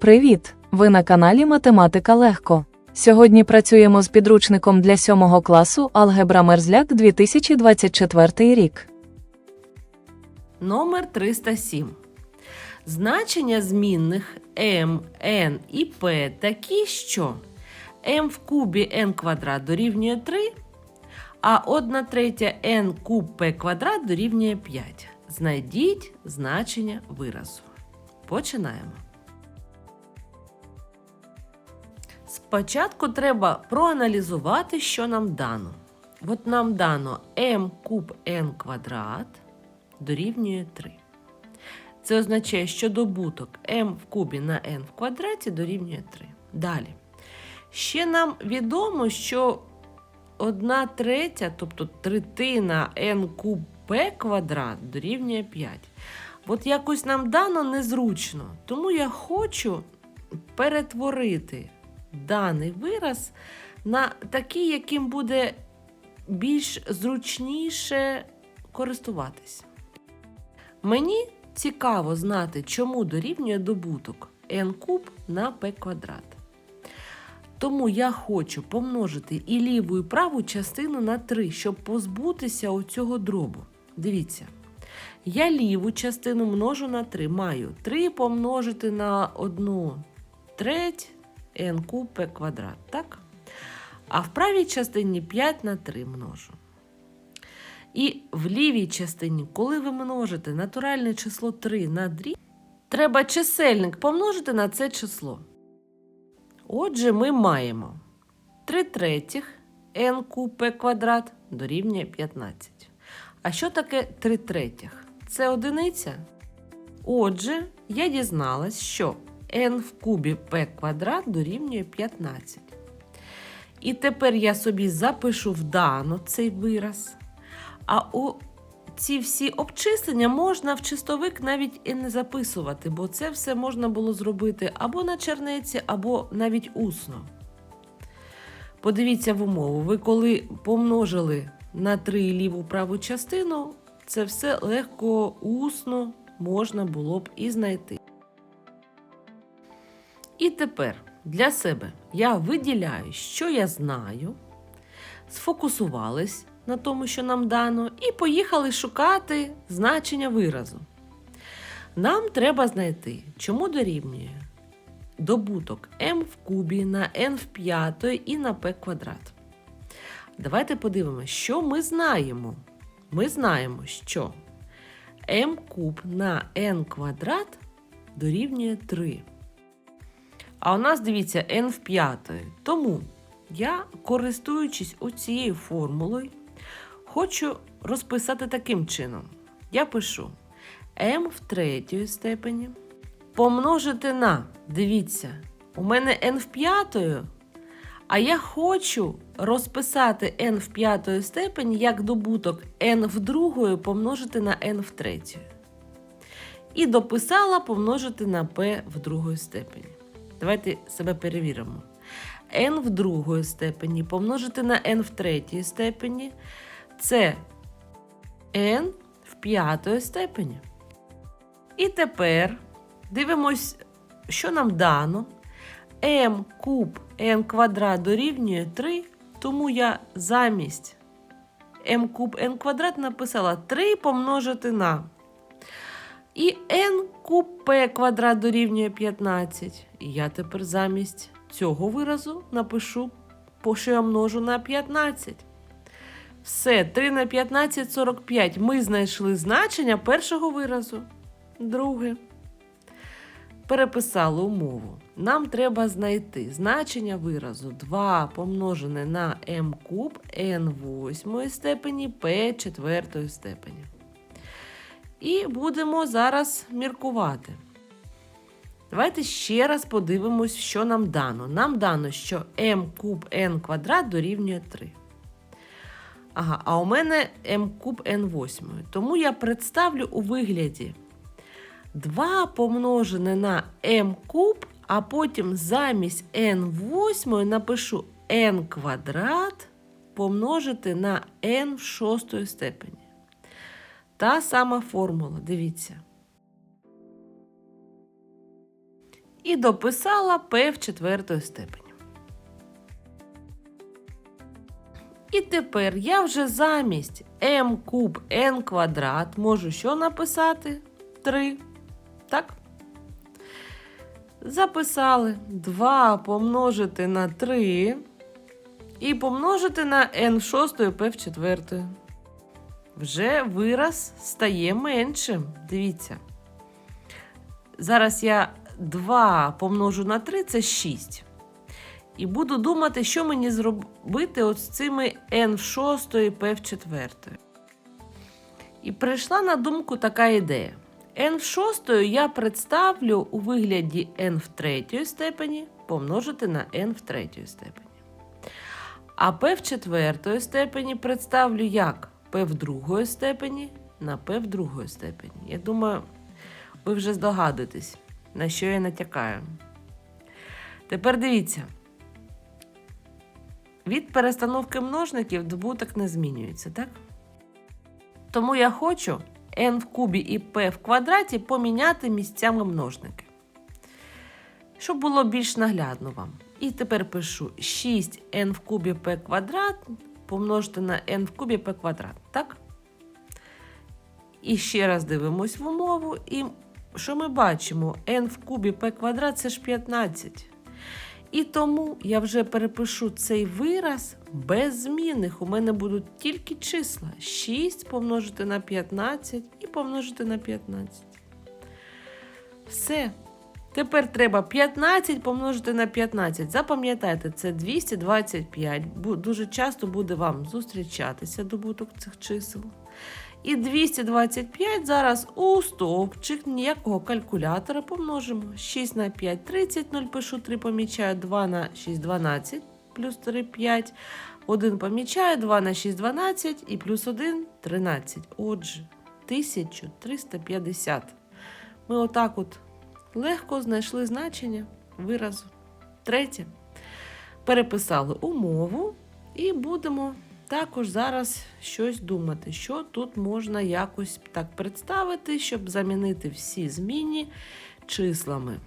Привіт! Ви на каналі Математика Легко. Сьогодні працюємо з підручником для 7 класу Алгебра Мерзляк 2024 рік. Номер 307. Значення змінних m, n і p такі, що m в кубі n квадрат дорівнює 3, а 1 третя n куб p квадрат дорівнює 5. Знайдіть значення виразу. Починаємо. Спочатку треба проаналізувати, що нам дано. От нам дано m куб n квадрат дорівнює 3. Це означає, що добуток m в кубі на n в квадраті дорівнює 3. Далі. Ще нам відомо, що 1 третя, тобто третина n куб p квадрат дорівнює 5. От якось нам дано незручно, тому я хочу перетворити даний вираз на такий, яким буде більш зручніше користуватись. Мені цікаво знати, чому дорівнює добуток n куб на p квадрат. Тому я хочу помножити і ліву, і праву частину на 3, щоб позбутися оцього дробу. Дивіться, я ліву частину множу на 3. Маю 3 помножити на 1 треть куб p квадрат, так? А в правій частині 5 на 3 множу. І в лівій частині, коли ви множите натуральне число 3 на дріб, треба чисельник помножити на це число. Отже, ми маємо 3 третіх p квадрат дорівнює 15. А що таке 3 третіх? Це одиниця. Отже, я дізналась, що n в кубі p квадрат дорівнює 15. І тепер я собі запишу вдано цей вираз. А у ці всі обчислення можна в чистовик навіть і не записувати, бо це все можна було зробити або на чернеці, або навіть усно. Подивіться в умову. Ви коли помножили на 3 ліву праву частину, це все легко усно можна було б і знайти. І тепер для себе я виділяю, що я знаю, сфокусувались на тому, що нам дано, і поїхали шукати значення виразу. Нам треба знайти, чому дорівнює добуток m в кубі на n в п'ятої і на p квадрат. Давайте подивимося, що ми знаємо. Ми знаємо, що m куб на n квадрат дорівнює 3. А у нас, дивіться, n в п'ятої. Тому я, користуючись оцією формулою, хочу розписати таким чином. Я пишу m в третьої степені помножити на, дивіться, у мене n в п'ятою, а я хочу розписати n в п'ятої степені як добуток n в другої помножити на n в третьої. І дописала помножити на p в другої степені. Давайте себе перевіримо. n в другої степені помножити на n в третій степені це n в п'ятої степені. І тепер дивимось, що нам дано. m куб n квадрат дорівнює 3, тому я замість m куб n квадрат написала 3 помножити на. І n куб p квадрат дорівнює 15. І я тепер замість цього виразу напишу, що я множу на 15. Все, 3 на 15 45. Ми знайшли значення першого виразу. Друге. Переписали умову. Нам треба знайти значення виразу 2 помножене на m куб n восьмої степені p четвертої степені. І будемо зараз міркувати. Давайте ще раз подивимось, що нам дано. Нам дано, що m куб n квадрат дорівнює 3. Ага, а у мене m куб n восьмої. Тому я представлю у вигляді 2 помножене на m куб, а потім замість n восьмої напишу n квадрат помножити на n в шостої степені. Та сама формула, дивіться. і дописала p в четвертої степені. І тепер я вже замість m куб n квадрат можу що написати? 3. Так? Записали 2 помножити на 3 і помножити на n в шостої p в четвертої. Вже вираз стає меншим. Дивіться. Зараз я 2 помножу на 3 це 6. І буду думати, що мені зробити от з цими n в шостої, p в четвертої. І прийшла на думку така ідея. n в шостої я представлю у вигляді n в третьої степені помножити на n в третьої степені. А p в четвертої степені представлю як p в другої степені на p в другої степені. Я думаю, ви вже здогадуєтесь, на що я натякаю. Тепер дивіться. Від перестановки множників добуток не змінюється, так? Тому я хочу n в кубі і p в квадраті поміняти місцями множники. Щоб було більш наглядно вам. І тепер пишу 6n в кубі p квадрат помножити на n в кубі p квадрат, так? І ще раз дивимось в умову. І що ми бачимо? n в кубі p квадрат це ж 15. І тому я вже перепишу цей вираз без змінних. У мене будуть тільки числа. 6 помножити на 15 і помножити на 15. Все. Тепер треба 15 помножити на 15. Запам'ятайте, це 225. Дуже часто буде вам зустрічатися добуток цих чисел. І 225 зараз у стовпчик ніякого калькулятора помножимо. 6 на 5 30, 0 пишу 3 помічаю, 2 на 6 12, плюс 3 5. 1 помічаю, 2 на 6 12 і плюс 1 13. Отже, 1350. Ми отак от легко знайшли значення виразу. Третє. Переписали умову і будемо також зараз щось думати, що тут можна якось так представити, щоб замінити всі змінні числами.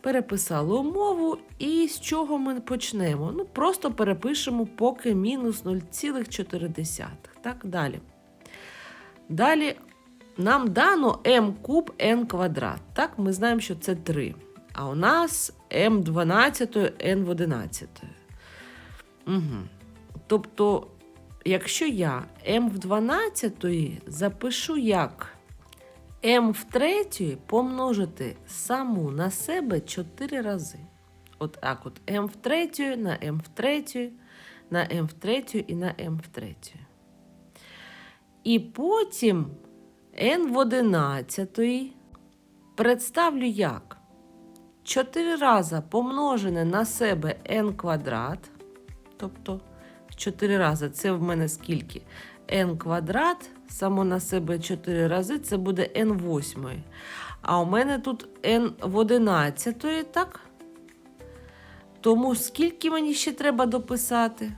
Переписали умову, і з чого ми почнемо? Ну, просто перепишемо поки мінус 0,4. Так, далі. Далі нам дано m куб n квадрат. Так, ми знаємо, що це 3. А у нас m 12, n в 11. Угу. Тобто, якщо я m в 12 запишу як m в 3 помножити саму на себе 4 рази. От так от m в 3 на m в 3, на m в 3 і на m в 3. І потім n в 11 представлю як 4 рази помножене на себе n квадрат, тобто 4 рази це в мене скільки? n квадрат, само на себе 4 рази, це буде n восьмої. А у мене тут n в 11, так? Тому скільки мені ще треба дописати?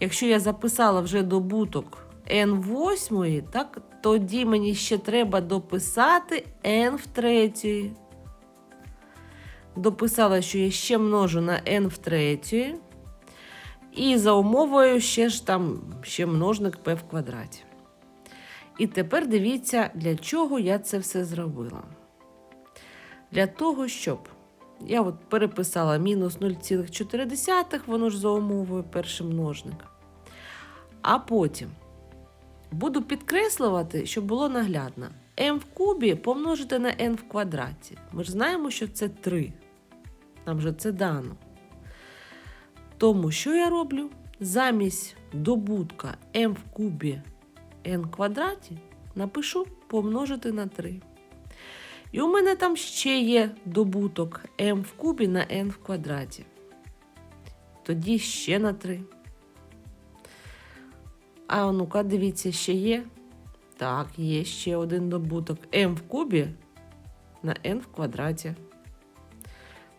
Якщо я записала вже добуток n восьмої, так, тоді мені ще треба дописати n в третьої. Дописала, що я ще множу на n в третьої. І за умовою ще ж там ще множник p в квадраті. І тепер дивіться, для чого я це все зробила. Для того, щоб я от переписала мінус 0,4, воно ж за умовою перший множник. А потім буду підкреслювати, щоб було наглядно. m в кубі помножити на n в квадраті. Ми ж знаємо, що це 3. Нам же це дано. Тому що я роблю? Замість добутка m в кубі n квадраті напишу помножити на 3. І у мене там ще є добуток m в кубі на n в квадраті. Тоді ще на 3. А ну-ка, дивіться, ще є. Так, є ще один добуток m в кубі на n в квадраті.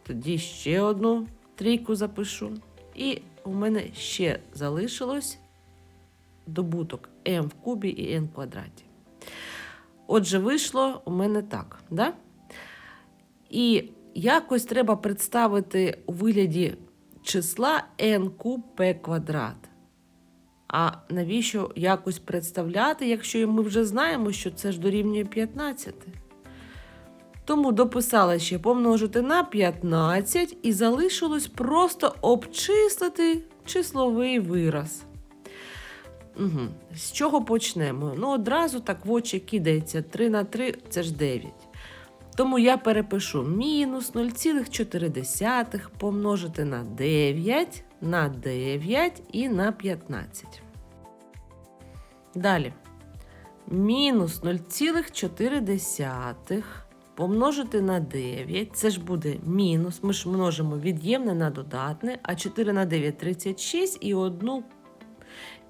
Тоді ще одну трійку запишу. І у мене ще залишилось добуток m в кубі і n в квадраті. Отже, вийшло у мене так. Да? І якось треба представити у вигляді числа n куб p квадрат. А навіщо якось представляти, якщо ми вже знаємо, що це ж дорівнює 15? Тому дописала ще помножити на 15 і залишилось просто обчислити числовий вираз. Угу. З чого почнемо? Ну, одразу так в очі кидається 3 на 3 це ж 9. Тому я перепишу мінус 0,4 помножити на 9, на 9 і на 15. Далі. Мінус 0,4 помножити на 9. Це ж буде мінус. Ми ж множимо від'ємне на додатне, а 4 на 9 36 і одну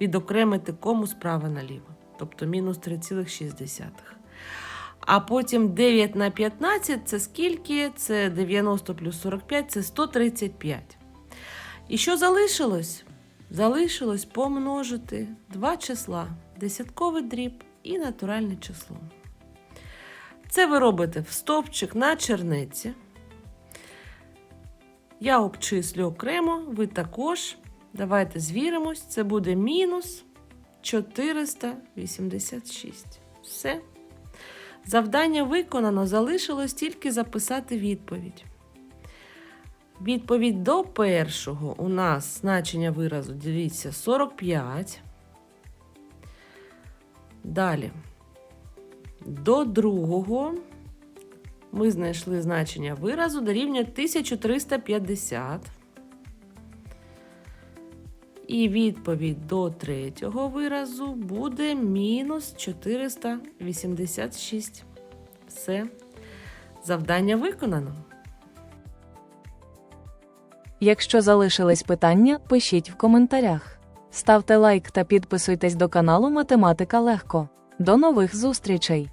відокремити кому справа наліво. Тобто мінус 3,6. А потім 9 на 15 це скільки? Це 90 плюс 45 це 135. І що залишилось? Залишилось помножити два числа: десятковий дріб і натуральне число. Це ви робите в стовпчик на черниці. Я обчислю окремо, ви також. Давайте звіримось. Це буде мінус 486. Все. Завдання виконано, залишилось тільки записати відповідь. Відповідь до першого у нас значення виразу, дивіться, 45. Далі. До другого ми знайшли значення виразу дорівнює 1350. І відповідь до третього виразу буде мінус 486. Все. Завдання виконано. Якщо залишились питання, пишіть в коментарях. Ставте лайк та підписуйтесь до каналу Математика Легко. До нових зустрічей!